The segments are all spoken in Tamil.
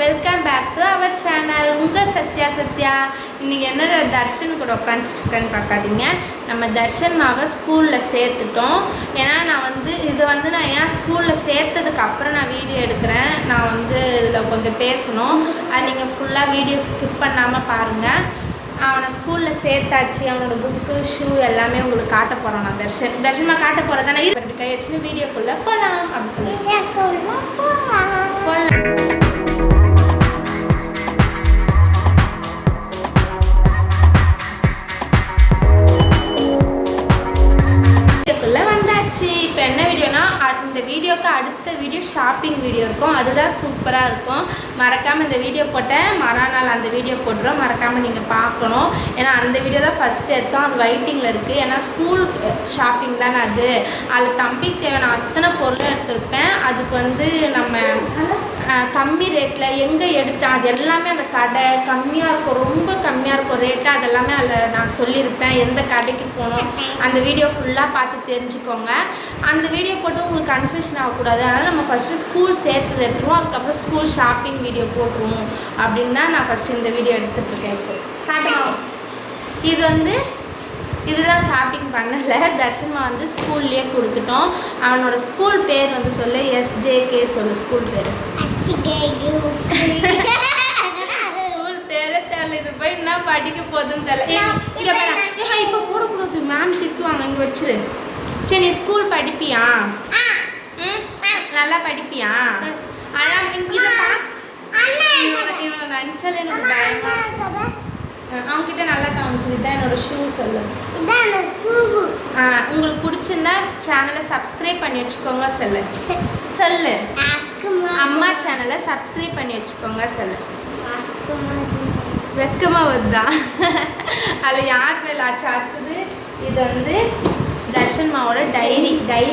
Welcome back to our channel உங்கள் சத்யா சத்யா. இன்றைக்கி என்ன தர்ஷன் கூட உட்காந்துருக்கேன்னு பார்க்காதீங்க. நம்ம தர்ஷன் மாவை ஸ்கூலில் சேர்த்துட்டோம். ஏன்னா நான் வந்து இது வந்து நான் ஏன் ஸ்கூலில் சேர்த்ததுக்கு அப்புறம் நான் வீடியோ எடுக்கிறேன். நான் வந்து இதில் கொஞ்சம் பேசணும். அது நீங்கள் ஃபுல்லாக வீடியோ ஸ்கிப் பண்ணாமல் பாருங்கள் அவனை ஸ்கூலில் சேர்த்தாச்சு. அவனோட புக்கு ஷூ எல்லாமே உங்களுக்கு காட்ட போகிறோம் நான் தர்ஷன். தர்ஷன்மா காட்ட போகிறதானே ரெண்டு கை வச்சுன்னு வீடியோக்குள்ளே போகலாம் அப்படி சொல்லி போகலாம் அடுத்த வீடியோ ஷாப்பிங் வீடியோ இருக்கும். அதுதான் சூப்பராக இருக்கும். மறக்காமல் இந்த வீடியோ போட்டேன். மறுநாள் அந்த வீடியோ போட்டுரும். மறக்காமல் நீங்கள் பார்க்கணும். ஏன்னா அந்த வீடியோ தான் ஃபஸ்ட்டு எடுத்தோம் அது வெயிட்டிங்கில் இருக்குது ஏன்னா ஸ்கூல் ஷாப்பிங் தானே அது. அதில் தம்பிக்கு தேவையான அத்தனை பொருளும் எடுத்திருப்பேன். அதுக்கு வந்து நம்ம கம்மி ரேட்டில் எங்கே எடுத்தேன் அது எல்லாமே அந்த கடை கம்மியாக இருக்கும் ரொம்ப கம்மியாக இருக்கும் ரேட்டு அதெல்லாமே அதில் நான் சொல்லியிருப்பேன் எந்த கடைக்கு போகணும் அந்த வீடியோ ஃபுல்லாக பார்த்து தெரிஞ்சுக்கோங்க. அந்த வீடியோ போட்டு உங்களுக்கு கன்ஃபியூஷன் ஆகக்கூடாது. அதனால் நம்ம ஃபஸ்ட்டு ஸ்கூல் சேர்த்து எடுத்துருவோம் அதுக்கப்புறம் ஸ்கூல் ஷாப்பிங் வீடியோ போட்டுருவோம் அப்படின்னு தான் நான் ஃபஸ்ட்டு இந்த வீடியோ எடுத்துகிட்ருக்கேன் இப்போ. இது வந்து இதுதான் ஷாப்பிங் பண்ணல. தர்ஷன்மா வந்து ஸ்கூல்லேயே கொடுத்துட்டோம். அவனோட ஸ்கூல் பேர் வந்து சொல்லு எஸ்ஜேகே சொல்லு ஸ்கூல் பேர். படிக்க போகுதுன்னு தெரியல. இப்போ போடக்கூடாது. மேம் திட்டுவாங்க. இங்கே வச்சிரு. சரி நீ ஸ்கூல் படிப்பியா? நல்லா படிப்பியா? ஆனால் இவனை நினச்சாலே எனக்கு பயமா அவன்கிட்ட நல்லா காமிச்சிருந்தா என்னோட ஷூ சொல்லு. ஆ, உங்களுக்கு பிடிச்சிருந்தா சேனலை சப்ஸ்கிரைப் பண்ணி வச்சுக்கோங்க சொல்லு. சொல்லு. அம்மா சேனலை சப்ஸ்கிரைப் பண்ணி வச்சுக்கோங்க சொல்லு. வெக்கமா வருதா? அதில் யார் மேலே ஆச்சு? அடுத்தது இது வந்து தர்ஷன்மாவோட டைரி டைரி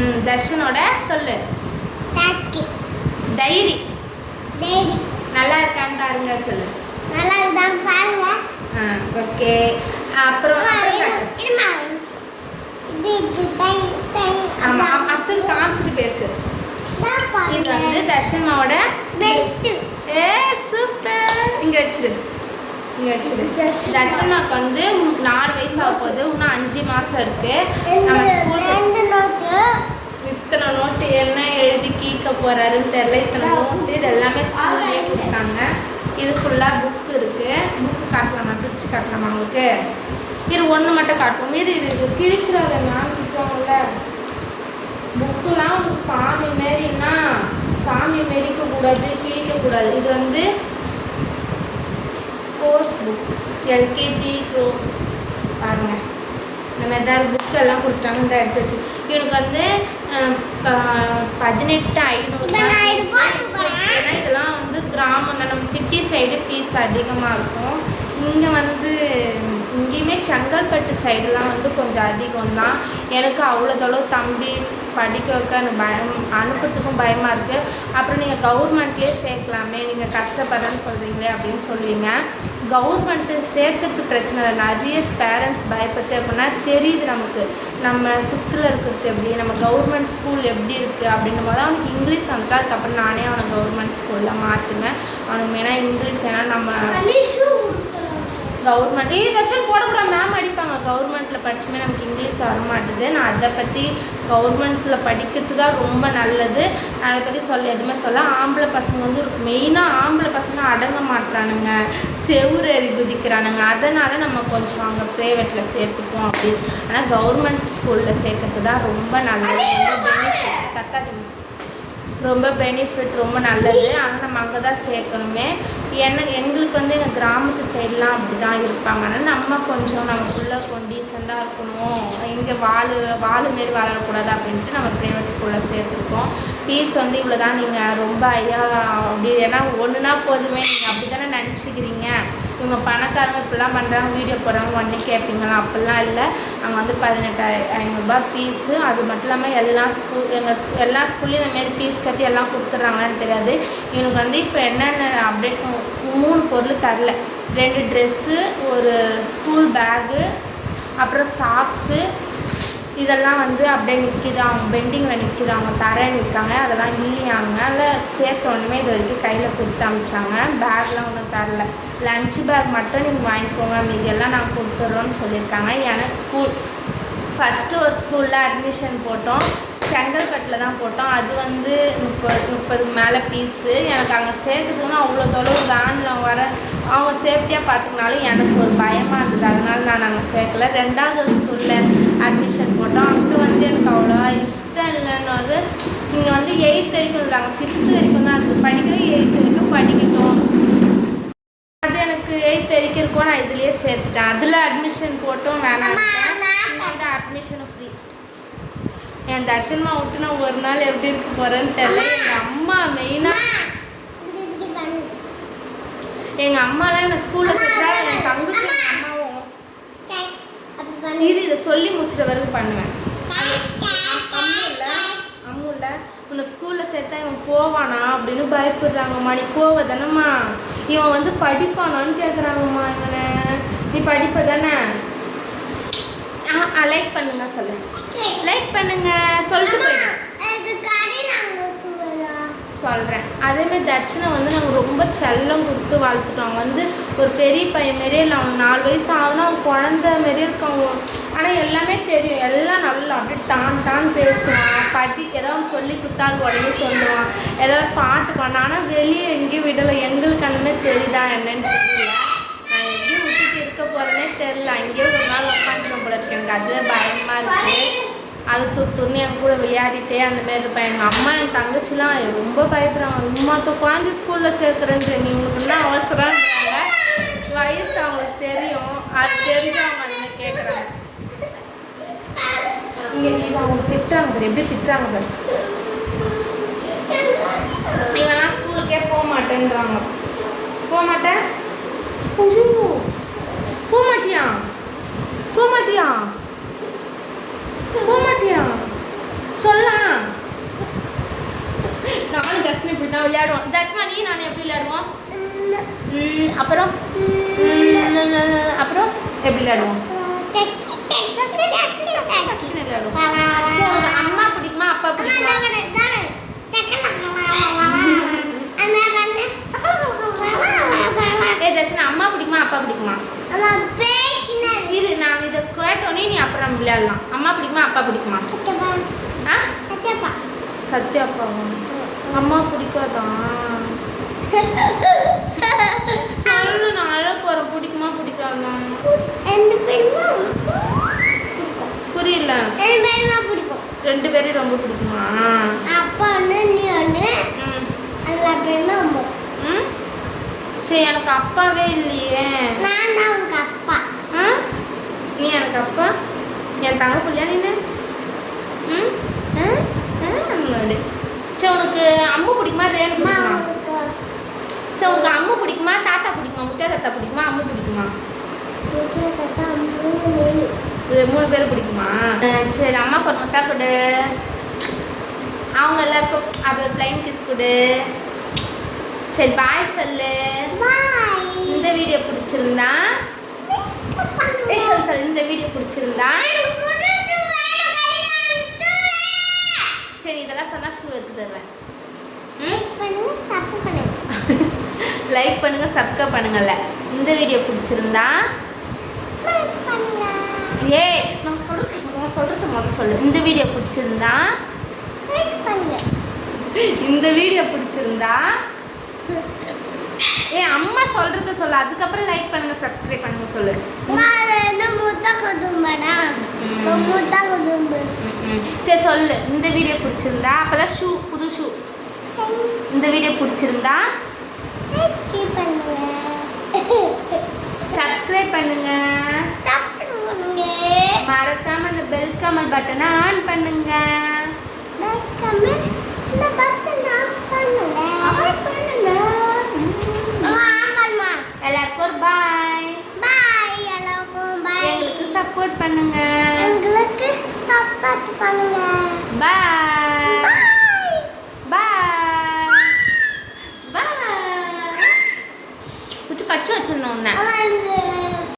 ம் தர்ஷனோட சொல்லு. டைரி நல்லா இருக்கான்னு பாருங்க சொல்லு. ஆ ஓகே அப்புறம் ஆமாம் இது வந்து தர்ஷன்மாவோட ஏ சூப்பர் இங்க வச்சிரு. இங்க வச்சிரு. தர்ஷனாக்கு வந்து நாலு வயசு ஆக போகுது. இன்னும் அஞ்சு மாசம் இருக்கு. நம்ம ஸ்கூல் இத்தனை நோட்டு என்ன எழுதி கீக்க போறாருன்னு தெரியல. இத்தனை நோட்டு இது எல்லாமே ஸ்கூல்லேயே கொடுத்தாங்க. இது ஃபுல்லாக புக்கு இருக்கு. புக்கு காட்டலாமா? பிரிச்சு காட்டலாமா உங்களுக்கு? இரு ஒன்று மட்டும் காட்டுவோம். இரு இது இது கிழிச்சிடாத மேம் கிட்டுவாங்கல்ல புக்குலாம் உங்களுக்கு சாமி மாரின்னா சாமி மாரிக்க கூடாது கிழிக்க கூடாது இது வந்து கோர்ஸ் புக் எல்கேஜி ப்ரோ பாருங்க. இந்த மாதிரி தான் புக் எல்லாம் கொடுத்தாங்க. இந்த எடுத்து வச்சு. இவனுக்கு வந்து பதினெட்டு ஐநூறு. ஏன்னா இதெல்லாம் வந்து கிராமம் தான் நம்ம சிட்டி சைடு ஃபீஸ் அதிகமாக இருக்கும். இங்கே வந்து செங்கல்பட்டு சைடெலாம் வந்து கொஞ்சம் அதிகம் தான் எனக்கு அவ்வளோதளவு தம்பி படிக்க வைக்க எனக்கு பயம் அனுப்புறதுக்கும் பயமாக இருக்குது அப்புறம் நீங்கள் கவர்மெண்ட்லேயே சேர்க்கலாமே நீங்கள் கஷ்டப்படுறேன்னு சொல்கிறீங்களே அப்படின்னு சொல்லுவீங்க. கவர்மெண்ட்டு சேர்க்கறது பிரச்சனை இல்லை. நிறைய பேரண்ட்ஸ் பயப்பட்டு அப்படின்னா தெரியுது நமக்கு. நம்ம சுற்றில் இருக்கிறது எப்படி நம்ம கவர்மெண்ட் ஸ்கூல் எப்படி இருக்குது அப்படின்னும் போது அவனுக்கு இங்கிலீஷ் வந்துட்டு அதுக்கப்புறம் நானே அவனை கவர்மெண்ட் ஸ்கூலில் மாற்றுனேன் அவனுக்கு மெயினாக இங்கிலீஷ் ஏன்னா நம்ம கவர்மெண்ட். ஏ தர்ஷன் போடக்கூடாது. மேம் அடிப்பாங்க. கவர்மெண்ட்டில் படிச்சுமே நமக்கு இங்கிலீஷ் வர மாட்டுது நான் அதை பற்றி கவர்மெண்ட்டில் படிக்கிறது தான் ரொம்ப நல்லது. அதை பற்றி சொல்ல எதுவுமே சொல்ல ஆம்பளை பசங்க வந்து மெயினாக ஆம்பளை பசங்க அடங்க மாட்டுறானுங்க செவுறு எறி குதிக்கிறானுங்க. அதனால் நம்ம கொஞ்சம் அங்கே ப்ரைவேட்டில் சேர்த்துப்போம் அப்படின்னு. ஆனால் கவர்மெண்ட் ஸ்கூலில் சேர்க்கறது தான் ரொம்ப நல்லது. ரொம்ப பெனிஃபிட் கத்தாதீங்க. ரொம்ப பெனிஃபிட் ரொம்ப நல்லது. ஆனால் நம்ம அங்கே தான் சேர்க்கணுமே. என்ன எங்களுக்கு வந்து எங்கள் கிராமத்து சைட்லாம் அப்படி தான் இருப்பாங்க. ஆனால் நம்ம கொஞ்சம் நமக்குள்ளே கொஞ்சம் டீசெண்டாக இருக்கணும். இங்கே வாழு வாழு மாரி வளரக்கூடாது அப்படின்ட்டு நம்ம ப்ரைவேட் ஸ்கூலில் சேர்த்துருக்கோம். ஃபீஸ் வந்து இவ்வளோ தான் நீங்கள் ரொம்ப ஐயா அப்படி ஏன்னா ஒன்றுனா போதுமே. நீங்கள் அப்படி தானே நினச்சிக்கிறீங்க? இவங்க பணக்காரங்க இப்படிலாம் பண்ணுறாங்க வீடியோ போடுறாங்க ஒன்று கேட்பீங்களா அப்படிலாம் இல்லை. அங்கே வந்து பதினெட்டாயிரம் ஐநூறுரூபா ஃபீஸு அது மட்டும் இல்லாமல் எல்லா ஸ்கூல் எங்கள் எல்லா ஸ்கூல்லையும் இந்தமாரி ஃபீஸ் கட்டி எல்லாம் கொடுத்துட்றாங்களான்னு தெரியாது. இவனுக்கு வந்து இப்போ என்னென்ன அப்டேட் மூணு பொருள் தரல. ரெண்டு ட்ரெஸ்ஸு ஒரு ஸ்கூல் பேகு அப்புறம் சாக்ஸு இதெல்லாம் வந்து அப்படியே நிற்கிது அவங்க பெண்டிங்கில் நிற்கிது அவங்க தரேன் நிற்காங்க அதெல்லாம் இல்லையாங்க. அதில் சேர்த்த உடனே இது வரைக்கும் கையில் கொடுத்து அமிச்சாங்க. பேக்லாம் ஒன்றும் தரல. லஞ்ச் பேக் மட்டும் நீங்கள் வாங்கிக்கோங்க. மீதியெல்லாம் நாங்கள் கொடுத்துட்றோன்னு சொல்லியிருக்காங்க. எனக்கு ஸ்கூல் ஃபஸ்ட்டு ஒரு ஸ்கூலில் அட்மிஷன் போட்டோம். செங்கல்பட்டில் தான் போட்டோம். அது வந்து முப்பது முப்பதுக்கு மேலே பீஸு எனக்கு அங்கே சேர்க்கறதுக்கு அவ்வளோ தொலைவு வேனில் வர அவங்க சேஃப்டியாக பார்த்துக்கினாலும் எனக்கு ஒரு பயமாக இருந்தது. அதனால நான் அங்கே சேர்க்கல. ரெண்டாவது ஸ்கூலில் அட்மிஷன் போட்டோம். அங்கே வந்து எனக்கு அவ்வளோவா இஷ்டம் இல்லைன்னு வந்து இங்கே வந்து எயித்து வரைக்கும் இருந்தாங்க ஃபிஃப்த்து வரைக்கும் தான் இருக்குது படிக்கிற எயித்து வரைக்கும் படிக்கட்டும். அது எனக்கு எயித்து வரைக்கும் இருக்கும். நான் இதுலேயே சேர்த்துட்டேன். அதில் அட்மிஷன் போட்டும் வேணாம் அட்மிஷனும் ஃப்ரீ என் தர்ஷன்மா விட்டு நான் ஒரு நாள் எப்படி இருக்க போகிறேன்னு தெரியல. எங்கள் அம்மா மெயினாக எங்கள் அம்மாலாம் என்னை ஸ்கூலில் சேர்த்தா என் தங்கச்சி எங்கள் அம்மாவும். இது இதை சொல்லி முடிச்சிட்ட வரைக்கும் பண்ணுவேன். உன்னை ஸ்கூலில் சேர்த்தா இவன் போவானா அப்படின்னு பயப்படுறாங்கம்மா. நீ போவ தானம்மா இவன் வந்து படிப்பானான்னு கேட்குறாங்கம்மா இவனை. நீ படிப்ப தானே ஆ லைக் பண்ணுங்க சொல்லு லைக் பண்ணுங்க சொல்லிட்டு போயிடு இது கடையில் அங்கே சொல்லுதா சொல்கிறேன் அதேமாதிரி தர்ஷனை வந்து நாங்கள் ரொம்ப செல்லம் கொடுத்து வளர்த்துட்டோம். அவன் வந்து ஒரு பெரிய பையன் மாரியே இல்லை அவன் நாலு வயசு ஆகுதுன்னா அவன் குழந்த மாரியே இருக்கான் ஆனால் எல்லாமே தெரியும். எல்லாம் நல்லா அப்படியே டான் டான் பேசுவான். படி ஏதாவது சொல்லி கொடுத்தா அது உடனே சொல்லுவான். ஏதாவது பாட்டு பண்ணான் ஆனால் வெளியே எங்கேயும் விடலை. எங்களுக்கு அந்த மாதிரி தெரியுதா என்னன்னு தெரியல. விட்டுட்டு இருக்க போகிறேனே தெரில அங்கேயே ஒரு நாள் உட்காந்துருக்க போல இருக்கு. எனக்கு அதுவே பயமாக இருக்குது அது துரு என் கூட விளையாடிட்டே அந்த மாதிரி இருப்பேன். எங்கள் அம்மா என் தங்கச்சிலாம் ரொம்ப பயப்படுறாங்க. அம்மா குழந்தை ஸ்கூலில் சேர்க்குறேன்னு நீ உங்களுக்கு என்ன அவசரம்ன்றாங்க. வயசு அவங்களுக்கு தெரியும். அது தெரிஞ்சவங்க என்ன அந்த மாதிரி கேட்குறாங்க இங்கே இது அவங்க திட்டுறாங்க பாரு. எப்படி திட்டுறாங்க பாரு. இவெல்லாம் ஸ்கூலுக்கே போக மாட்டேன்றாங்க. போக மாட்டேன் போக மாட்டியா போக மாட்டியா போக மாட்டியா சொல்லலாம் நானும் தர்ஷன் இப்படி தான் விளையாடுவோம் தர்ஷனா நீ நான் எப்படி விளையாடுவோம் ம், அப்புறம் ம், அப்புறம் எப்படி விளையாடுவோம் எப்படி விளையாடுவோம் சரி உனக்கு அம்மா பிடிக்குமா அப்பா பிடிக்குமா ஏ தர்ஷனா அம்மா பிடிக்குமா? இரு நான் இதை கேட்டோன்னே நீ அப்புறம் விளையாடலாம். அம்மா பிடிக்குமா அப்பா பிடிக்குமா? ஆ? சத்யா அப்பாவா அம்மா பிடிக்காதான் சொல்லு நான் அழ போகிறேன் பிடிக்குமா பிடிக்காதா? புரியல. ரெண்டு பேரையும் ரொம்ப பிடிக்குமா? அப்பா ஒன்று நீ ஒன்று ம் எல்லா பேருமே அம்மா ம் சரி எனக்கு அப்பாவே இல்லையே. நான் தான் உங்க அப்பா. ஆ? நீ எனக்கு அப்பா? என் தங்க பிள்ளையா நீனு ம்? சரி உனக்கு அம்மு பிடிக்குமா ரேணு அம்மா பிடிக்குமா? உனக்கு சரி உனக்கு அம்மு பிடிக்குமா தாத்தா பிடிக்குமா முத்தியா தாத்தா பிடிக்குமா அம்மு பிடிக்குமா? மூணு பேர் பிடிக்குமா? சரி அம்மாக்கு ஒரு முத்தா கொடு. அவங்க எல்லாருக்கும் அப்படி ஒரு பிளைன் கிஸ் கொடு. சரி பாய் சொல்லு. இந்த வீடியோ பிடிச்சிருந்தா? ஏய் சொல்லு சொல்லு இந்த வீடியோ பிடிச்சிருந்தா? சரி இதெல்லாம் சொன்னா ஷூ எடுத்து தருவேன். லைக் பண்ணுங்க சப்ஸ்கிரைப் பண்ணுங்கல்ல. இந்த வீடியோ பிடிச்சிருந்தா? ஏய் நான் சொல்றது நான் சொல்றது முதல்ல சொல்லு. இந்த வீடியோ பிடிச்சிருந்தா? இந்த வீடியோ பிடிச்சிருந்தா? ஏ அம்மா சொல்றத சொல்லு. அதுக்கப்புறம் லைக் பண்ணுங்க சப்ஸ்கிரைப் பண்ணுங்க சொல்லு. சரி சொல்லு. இந்த வீடியோ பிடிச்சிருந்தா அப்பதான் ஷூ புது ஷூ. இந்த வீடியோ பிடிச்சிருந்தா சப்ஸ்கிரைப் பண்ணுங்க. மறக்காம அந்த பெல் கமல் பட்டனை ஆன் பண்ணுங்க. பட்டன் ஆன் பண்ணுங்க ஆன் பண்ணுங்க ஆன் பண்ணுமா எல்லாருக்கும் ஒரு பாய் பாய் எல்லாருக்கும் பாய் எங்களுக்கு சப்போர்ட் பண்ணுங்க. எங்களுக்கு சப்போர்ட் பண்ணுங்க. பாய் பாய் பாய் கொஞ்சம் கச்சு வச்சிருந்தோம் உன்னை.